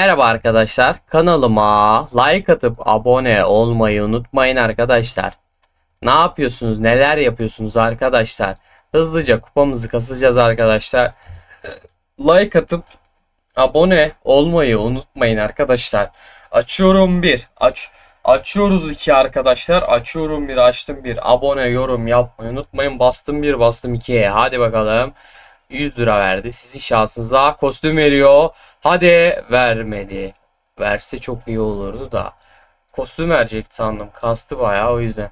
Merhaba arkadaşlar. Kanalıma like atıp abone olmayı unutmayın arkadaşlar. Ne yapıyorsunuz? Neler yapıyorsunuz arkadaşlar? Hızlıca kupamızı kasacağız arkadaşlar. Like atıp abone olmayı unutmayın arkadaşlar. Açıyorum bir. Aç Açıyoruz iki arkadaşlar. Açıyorum bir, açtım bir. Abone, yorum yapmayı unutmayın. Bastım bir, bastım ikiye. Hadi bakalım. 100 lira verdi. Sizin şansınıza kostüm veriyor. Hadi vermedi. Verse çok iyi olurdu da. Kostüm verecekti sandım. Kastı bayağı o yüzden.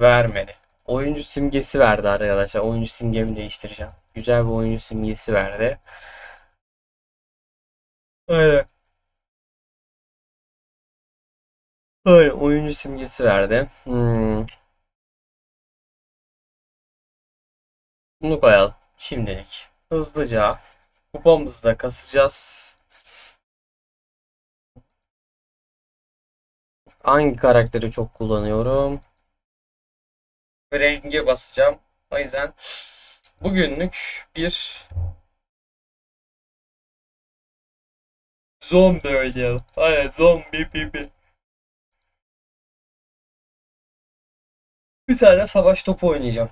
Vermedi. Oyuncu simgesi verdi arkadaşlar. Oyuncu simgemi değiştireceğim. Güzel bir oyuncu simgesi verdi. Aynen. Aynen oyuncu simgesi verdi. Hmm. Bunu koyalım şimdilik. Hızlıca kupamızı da kasacağız. Hangi karakteri çok kullanıyorum? Renge basacağım. O yüzden bugünlük bir zombi oynayalım. Aynen zombi pipi. Bir tane savaş topu oynayacağım.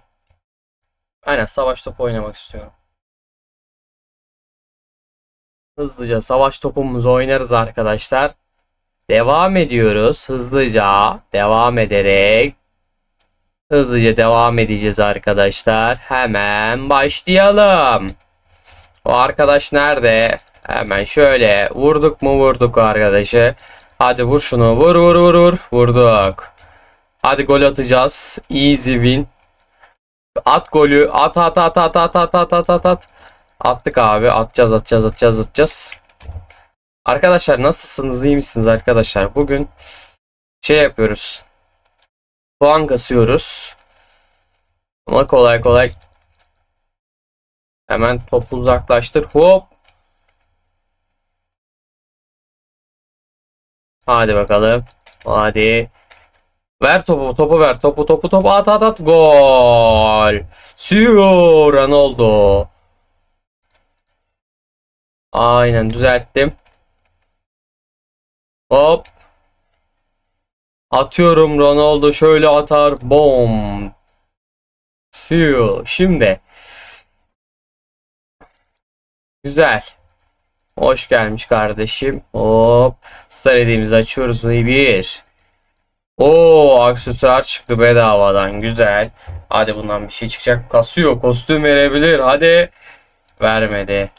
Aynen savaş topu oynamak istiyorum. Hızlıca savaş topumuzu oynarız arkadaşlar. Devam ediyoruz. Hızlıca devam ederek hızlıca devam edeceğiz arkadaşlar. Hemen başlayalım. O arkadaş nerede? Hemen şöyle vurduk mu vurduk arkadaşı. Hadi vur şunu. Vur vur vur vur. Vurduk. Hadi gol atacağız. Easy win. At golü. At at at at at at at at at at. Attık abi. Atacağız atacağız atacağız atacağız. Arkadaşlar nasılsınız? iyi misiniz arkadaşlar? Bugün şey yapıyoruz. Puan kasıyoruz. Ama kolay kolay hemen topu uzaklaştır. Hop. Hadi bakalım. Hadi. Ver topu, topu ver. Topu, topu, topu at at at. Gol. Siyo Ronaldo. Aynen düzelttim. Hop. Atıyorum Ronaldo şöyle atar. Bom. Siyo. Şimdi. Güzel. Hoş gelmiş kardeşim. Hop. Star hediyemizi açıyoruz. Bir. Oo aksesuar çıktı bedavadan. Güzel. Hadi bundan bir şey çıkacak. Kasıyor. Kostüm verebilir. Hadi. Vermedi.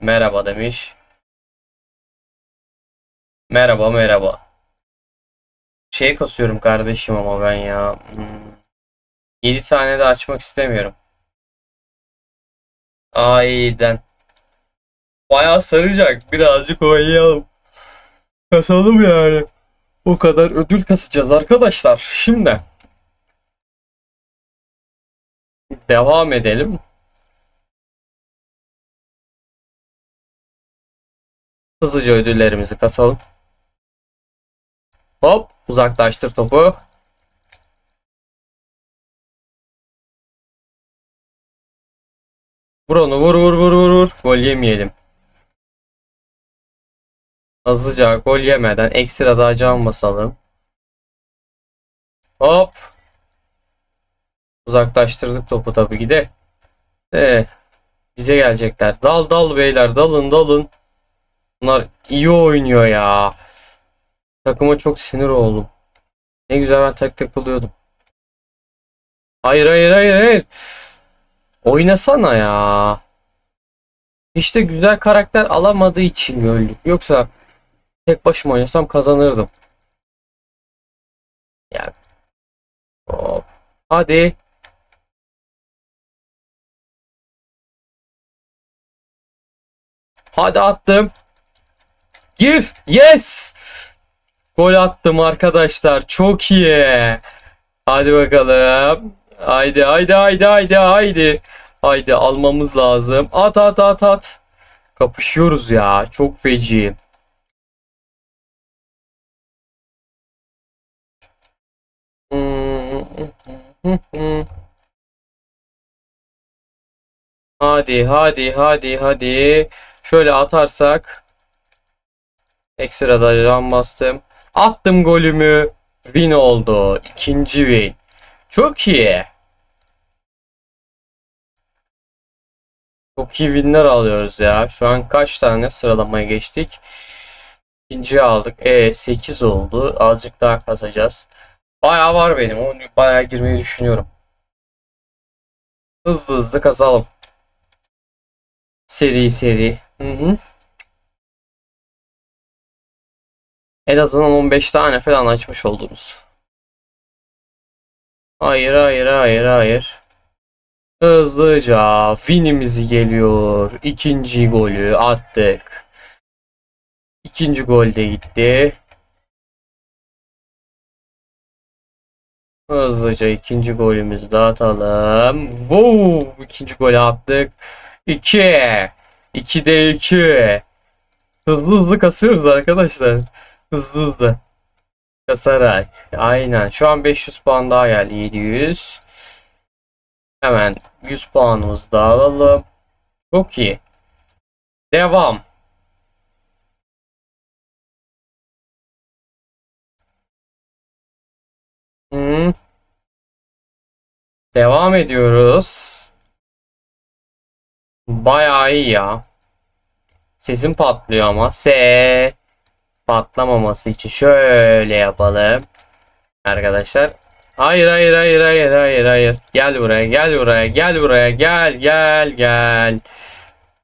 Merhaba demiş. Merhaba merhaba. Şey kasıyorum kardeşim ama ben ya. Hmm. 7 tane de açmak istemiyorum. Aynen. Bayağı saracak. Birazcık oynayalım. Kasalım yani. O kadar ödül kasacağız arkadaşlar. Şimdi devam edelim. Hızlıca ödüllerimizi kasalım. Hop uzaklaştır topu. Vur onu vur vur vur vur vur. Gol yemeyelim. Hızlıca gol yemeden ekstra daha can basalım. Hop. Uzaklaştırdık topu tabii ki de. Ee, bize gelecekler. Dal dal beyler dalın dalın. Bunlar iyi oynuyor ya. Takıma çok sinir oldum. Ne güzel ben tek takılıyordum. Hayır hayır hayır hayır. Oynasana ya. İşte güzel karakter alamadığı için öldük. Yoksa tek başıma oynasam kazanırdım. Yani. Hop. Hadi. Hadi attım. Gir. Yes. Gol attım arkadaşlar. Çok iyi. Hadi bakalım. Haydi haydi haydi haydi haydi. Haydi almamız lazım. At at at at. Kapışıyoruz ya. Çok feci. Hadi hadi hadi hadi. Şöyle atarsak. Ekstrada can bastım. Attım golümü. Win oldu. İkinci win. Çok iyi. Çok iyi winler alıyoruz ya. Şu an kaç tane sıralamaya geçtik? İkinciyi aldık. E 8 oldu. Azıcık daha kazacağız. Bayağı var benim. Onu bayağı girmeyi düşünüyorum. Hızlı hızlı kazalım. Seri seri. Hı hı. En azından 15 tane falan açmış oluruz. Hayır hayır hayır hayır. Hızlıca winimiz geliyor. İkinci golü attık. İkinci gol de gitti. Hızlıca ikinci golümüzü de atalım. Wow! İkinci golü attık. 2. 2'de 2. Hızlı hızlı kasıyoruz arkadaşlar. Hızlı hızlı. Kasarak. Aynen. Şu an 500 puan daha geldi. 700. Hemen 100 puanımızı da alalım. Çok iyi. Devam. Devam ediyoruz. Bayağı iyi ya. Sesim patlıyor ama. S patlamaması için şöyle yapalım. Arkadaşlar. Hayır hayır hayır hayır hayır hayır. Gel buraya gel buraya gel buraya gel gel gel.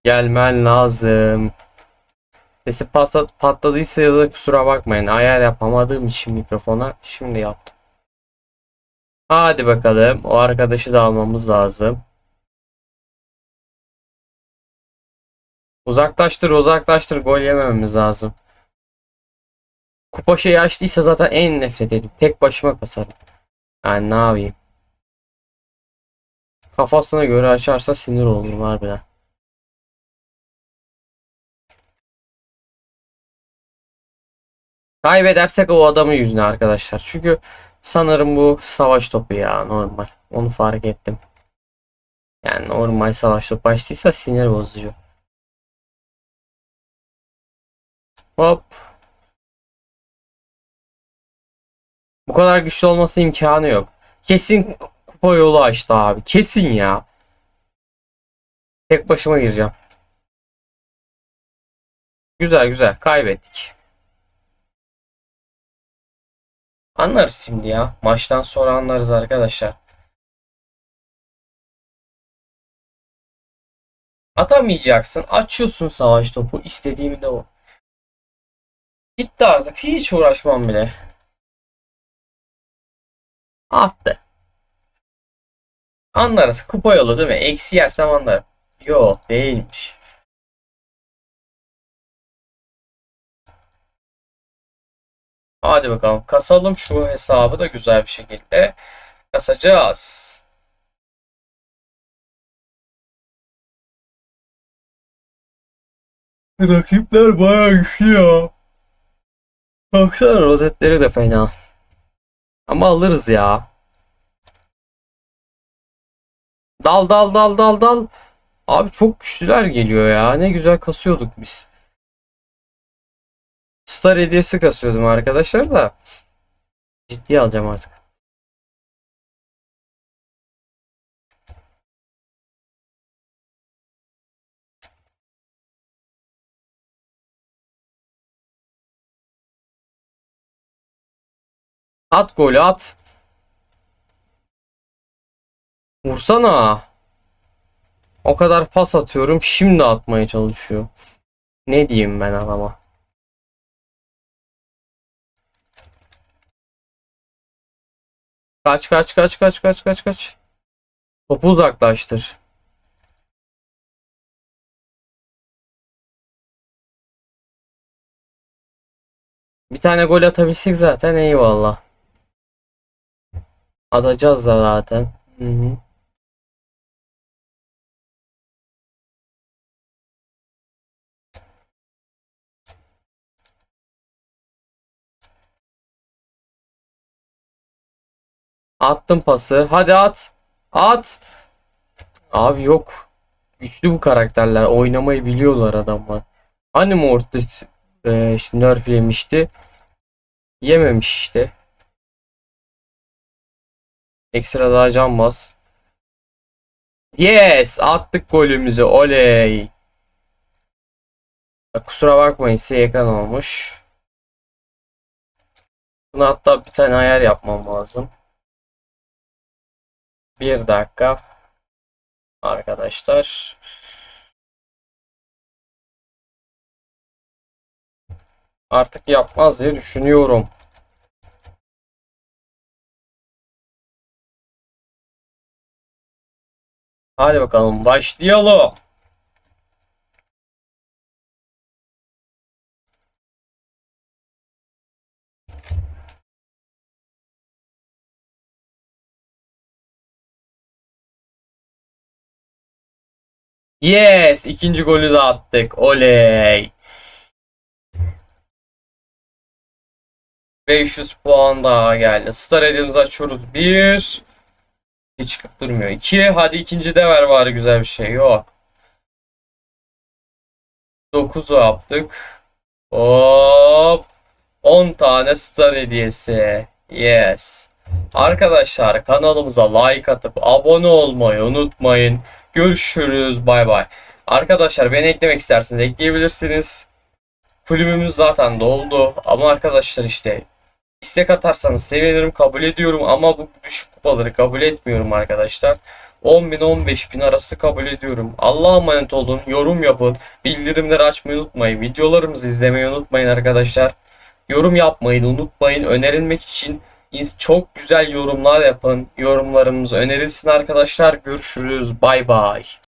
Gelmen lazım. Sesi patla- patladıysa ya da kusura bakmayın. Ayar yapamadığım için mikrofona şimdi yaptım. Hadi bakalım. O arkadaşı da almamız lazım. Uzaklaştır uzaklaştır gol yemememiz lazım. Kupa şey açtıysa zaten en nefret edip tek başıma kasarım. Yani ne yapayım. Kafasına göre açarsa sinir olurum harbiden. Kaybedersek o adamın yüzüne arkadaşlar. Çünkü sanırım bu savaş topu ya normal. Onu fark ettim. Yani normal savaş topu açtıysa sinir bozucu. Hop. Bu kadar güçlü olması imkanı yok. Kesin kupa yolu açtı abi. Kesin ya. Tek başıma gireceğim. Güzel güzel. Kaybettik. Anlarız şimdi ya. Maçtan sonra anlarız arkadaşlar. Atamayacaksın. Açıyorsun savaş topu. İstediğim de o. Bitti artık. Hiç uğraşmam bile. Attı. Anlarız. Kupa yolu değil mi? Eksi yersem anlarım. Yok değilmiş. Hadi bakalım. Kasalım şu hesabı da güzel bir şekilde. Kasacağız. Rakipler bayağı güçlü ya. Baksana rozetleri de fena. Ama alırız ya. Dal dal dal dal dal. Abi çok güçlüler geliyor ya. Ne güzel kasıyorduk biz. Star hediyesi kasıyordum arkadaşlar da. Ciddiye alacağım artık. At golü at. Vursana. O kadar pas atıyorum. Şimdi atmaya çalışıyor. Ne diyeyim ben adama? Kaç kaç kaç kaç kaç kaç kaç. Topu uzaklaştır. Bir tane gol atabilsek zaten eyvallah. Atacağız da zaten. Hı hı. Attım pası. Hadi at. At. Abi yok. güçlü bu karakterler. Oynamayı biliyorlar adamlar. Hani Mortis e, işte nerf yemişti. Yememiş işte. Ekstra daha can bas. Yes! Attık golümüzü. Oley! Kusura bakmayın size ekran olmuş. Bunu hatta bir tane ayar yapmam lazım. Bir dakika. Arkadaşlar. Artık yapmaz diye düşünüyorum. Hadi bakalım başlayalım. Yes, ikinci golü de attık. Oley. 500 puan daha geldi. Star hediyemizi açıyoruz. 1 Hiç çıkıp durmuyor. 2 Hadi ikinci de ver bari güzel bir şey. Yok. 9'u yaptık. Hop. 10 tane star hediyesi. Yes. Arkadaşlar kanalımıza like atıp abone olmayı unutmayın. Görüşürüz. Bay bay. Arkadaşlar beni eklemek isterseniz ekleyebilirsiniz. Kulübümüz zaten doldu. Ama arkadaşlar işte istek atarsanız sevinirim. Kabul ediyorum ama bu düşük kupaları kabul etmiyorum arkadaşlar. 10 bin 15 bin arası kabul ediyorum. Allah'a emanet olun. Yorum yapın. Bildirimleri açmayı unutmayın. Videolarımızı izlemeyi unutmayın arkadaşlar. Yorum yapmayı unutmayın. Önerilmek için çok güzel yorumlar yapın. Yorumlarımız önerilsin arkadaşlar. Görüşürüz. Bay bay.